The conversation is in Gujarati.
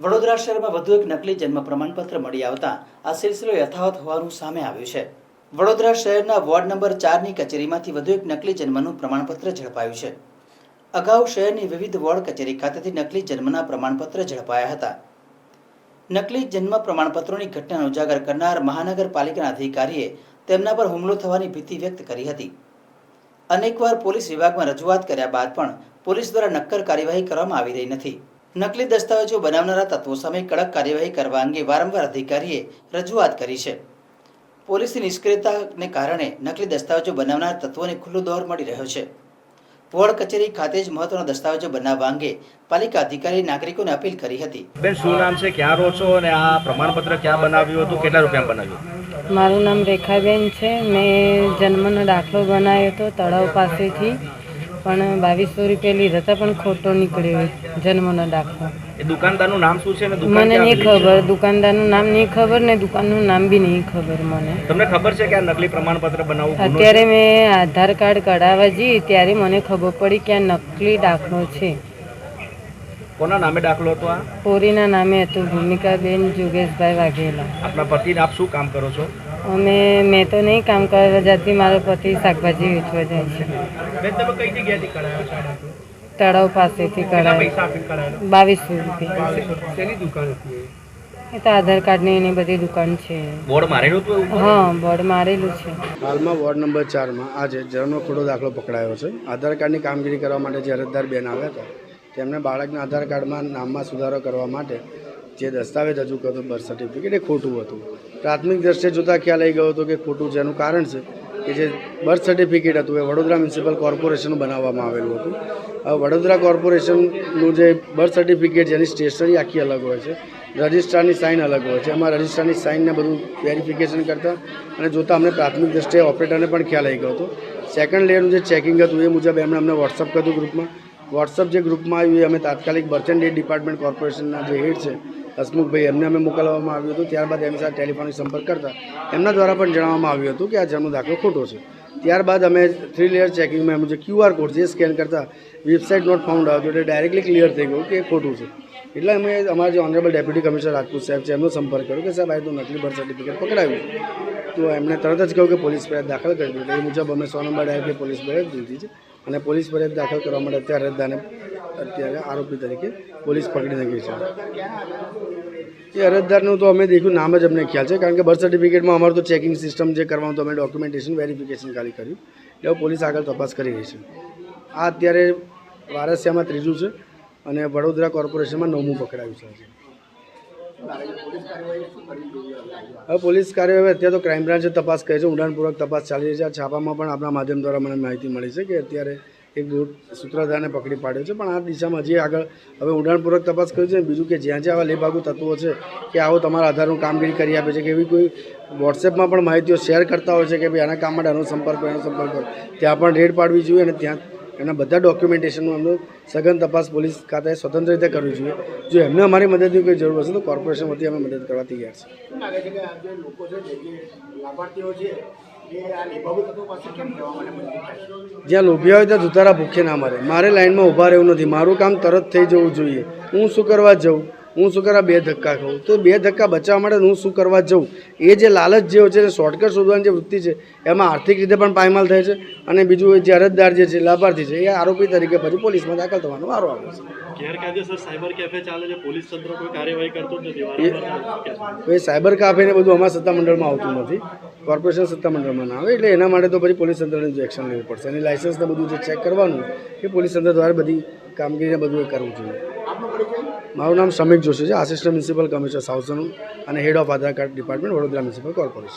વડોદરા શહેરમાં વધુ એક નકલી જન્મ પ્રમાણપત્ર મળી આવતા આ સિલસિલો યથાવત હોવાનું સામે આવ્યું છે. વડોદરા શહેરના વોર્ડ નંબર ચારની કચેરીમાંથી વધુ એક નકલી જન્મનું પ્રમાણપત્ર ઝડપાયું છે. અગાઉ શહેરની વિવિધ વોર્ડ કચેરી ખાતેથી નકલી જન્મના પ્રમાણપત્ર ઝડપાયા હતા. નકલી જન્મ પ્રમાણપત્રોની ઘટનાનો ઉજાગર કરનાર મહાનગરપાલિકાના અધિકારીએ તેમના પર હુમલો થવાની ભીતિ વ્યક્ત કરી હતી. અનેકવાર પોલીસ વિભાગમાં રજૂઆત કર્યા બાદ પણ પોલીસ દ્વારા નક્કર કાર્યવાહી કરવામાં આવી રહી નથી. નકલી દસ્તાવેજો બનાવનારા તત્વો સામે કડક કાર્યવાહી કરવા અંગે વારંવાર અધિકારીએ રજૂઆત કરી છે. પોલીસની નિષ્ક્રિયતાને કારણે નકલી દસ્તાવેજો બનાવનાર તત્વોને ખુલ્લો દોર મળી રહ્યો છે. વોર્ડ કચેરી ખાતે જ મહત્વના દસ્તાવેજો બનાવવા અંગે પાલિકા અધિકારી નાગરિકોને અપીલ કરી હતી. બેન શું નામ છે? ક્યાં રહો છો? અને આ પ્રમાણપત્ર ક્યાં બનાવ્યું હતું? કેટલા રૂપિયા બનાવ્યું મારું નામ રેખાબેન છે. મેં જન્મનો દાખલો બનાવ્યો હતો તળાવ પાસેથી. પણ બાવીસો રૂપિયા લીધા હતા પણ ખોટો નીકળ્યો જન્મનો દાખલો. એ દુકાનદારનું નામ શું છે મને નહીં ખબર દુકાનદારનું નામ નહીં ખબર ને દુકાનનું નામ બી નહીં ખબર મને. તમને ખબર છે કે આ નકલી પ્રમાણપત્ર બનાવવું અત્યારે મેં આધાર કાર્ડ કઢાવવા જઈ ત્યારે મને ખબર પડી કે આ નકલી દાખલો છે. કોના નામે દાખલો હતો આ? પોરીના નામે હતું ભૂમિકાબેન જોગેશભાઈ વાઘેલા. આપના પતિને આપ શું કામ કરો છો? અમે મેં તો નહીં કામ કરવા જતી મારો પતિ શાકભાજી વેચવા જાય છે. કરાયો તળાવ પાસેથી કઢાવ્યો બાવીસ બાવીસો રૂપિયા. શેની દુકાન હતી એ? તો આધાર કાર્ડની એની બધી દુકાન છે. બોર્ડ મારેલું હા બોર્ડ મારેલું છે. હાલમાં વોર્ડ નંબર ચારમાં આજે જન્મનો ખોટો દાખલો પકડાયો છે. આધાર કાર્ડની કામગીરી કરવા માટે જે અરજદાર બેન આવ્યા હતા તેમને બાળકના આધાર કાર્ડમાં નામમાં સુધારો કરવા માટે જે દસ્તાવેજ રજૂ કરતો બર્થ સર્ટિફિકેટ એ ખોટું હતું. પ્રાથમિક દ્રષ્ટિએ જોતાં ખ્યાલ આવી ગયો હતો કે ખોટું જેનું કારણ છે કે જે બર્થ સર્ટિફિકેટ હતું એ વડોદરા મ્યુનિસિપલ કોર્પોરેશનનું બનાવવામાં આવેલું હતું. વડોદરા કોર્પોરેશનનું જે બર્થ સર્ટિફિકેટ જેની સ્ટેશનરી આખી અલગ હોય છે. રજિસ્ટ્રારની સાઇન અલગ હોય છે. એમાં રજિસ્ટ્રારની સાઇનને બધું વેરિફિકેશન કરતાં અને જોતાં અમને પ્રાથમિક દ્રષ્ટિએ ઓપરેટરને પણ ખ્યાલ આવી ગયો હતો. સેકન્ડ લેયરનું જે ચેકિંગ હતું એ મુજબ એમણે અમને વોટ્સઅપ કર્યું ગ્રુપમાં વોટ્સઅપ જે ગ્રુપમાં આવ્યું એ અમે તાત્કાલિક બર્થ એન્ડ ડેટ ડિપાર્ટમેન્ટ કોર્પોરેશનના જે હેડ છે હસમુખભાઈ એમને અમે મોકલવામાં આવ્યું હતું. ત્યારબાદ એમની સાથે ટેલિફોનિક સંપર્ક કરતા એમના દ્વારા પણ જણાવવામાં આવ્યું હતું કે આ જન્મ દાખલો ખોટો છે. ત્યારબાદ અમે થ્રી લેયર ચેકિંગમાં એમ જે ક્યુઆર કોડ જે સ્કેન કરતા વેબસાઇટ નોટ ફાઉન્ડ આવ્યું એટલે ડાયરેક્ટલી ક્લિયર થઈ ગયું કે ખોટું છે. એટલે અમે અમારા જે ઓનરેબલ ડેપ્યુટી કમિશનર રાજપૂત સાહેબ છે, એમનો સંપર્ક કર્યો કે સાહેબ, આ તો નકલી બર્થ સર્ટિફિકેટ પકડાવ્યું તો એમણે તરત જ કહ્યું કે પોલીસ ફરિયાદ દાખલ કરી દીધી એ મુજબ અમે સો નંબર ડાયરેક્ટલી પોલીસ ફરિયાદ દીધી છે અને પોલીસ ફરિયાદ દાખલ કરવા માટે અત્યારે અરજદારને અત્યારે આરોપી તરીકે પોલીસ પકડી શકી છે. એ અરજદારનું તો અમે દેખ્યું, નામ જ અમને ખ્યાલ છે, કારણ કે બર્થ સર્ટિફિકેટમાં અમારું તો ચેકિંગ સિસ્ટમ જે કરવાનું તો અમે ડોક્યુમેન્ટેશન વેરિફિકેશન ખાલી કર્યું. એટલે પોલીસ આગળ તપાસ કરી રહી છે. આ અત્યારે વારસિયામાં ત્રીજું છે અને વડોદરા કોર્પોરેશનમાં નવમું પકડાયું છે. હવે પોલીસ કાર્યવાહી અત્યારે તો ક્રાઇમ બ્રાન્ચે તપાસ કરી છે, ઊંડાણપૂર્વક તપાસ ચાલી રહી છે. છાપામાં પણ આપણા માધ્યમ દ્વારા મને માહિતી મળી છે કે અત્યારે એક ગુટ સૂત્રધારને પકડી પાડ્યો છે. પણ આ દિશામાં હજી આગળ હવે ઊંડાણપૂર્વક તપાસ કરી છે. બીજું કે જ્યાં જ્યાં આવા લેભાગુ તત્વો છે કે આવો તમારા આધારનું કામગીરી કરી આપે છે કે એવી કોઈ વોટ્સએપમાં પણ માહિતીઓ શેર કરતા હોય છે કે ભાઈ આના કામ માટે આનો સંપર્ક એનો સંપર્ક ત્યાં પણ રેડ પાડવી જોઈએ અને ત્યાં એના બધા ડોક્યુમેન્ટેશનનું એમનું સઘન તપાસ પોલીસ ખાતાએ સ્વતંત્ર રીતે કરવી જોઈએ. જો એમને અમારી મદદની કોઈ જરૂર હશે તો કોર્પોરેશન વતી અમે મદદ કરવા તૈયાર છે જ્યાં લોભિયા હોય ત્યાં ધુતારા ભૂખે ના મરે. મારે લાઈનમાં ઊભા રહેવું નથી. મારું કામ તરત થઈ જવું જોઈએ. હું શું કરવા જઉં? હું શું કરવા બે ધક્કા ખાઉં? તો બે ધક્કા બચાવવા માટે હું શું કરવા જઉં? એ જે લાલચ જે છે શોર્ટકટ શોધવાની જે વૃત્તિ છે એમાં આર્થિક રીતે પણ પાયમાલ થાય છે અને બીજું જે અરજદાર જે છે લાભાર્થી છે એ આરોપી તરીકે પછી પોલીસમાં દાખલ થવાનો વારો આવે છે. ગેરકાયદેસર સાયબર કેફે ચાલે છે. પોલીસ તંત્ર કોઈ કાર્યવાહી કરતું નથી. એ સાયબર કાફે ને બધું અમારા સત્તામંડળમાં આવતું નથી. કોર્પોરેશન સત્તામંડળમાં ના આવે એટલે એના માટે તો પછી પોલીસ તંત્રને જ એક્શન લેવી પડશે. અને લાઇસન્સને બધું જે ચેક કરવાનું એ પોલીસ તંત્ર દ્વારા બધી કામગીરીને બધું એ કરવું જોઈએ. મારું નામ સમીક જોશી છે આસિસ્ટન્ટ મ્યુનિસિપલ કમિશનર સાઉથનું અને head of Aadhaar card department Vadodara municipal corporation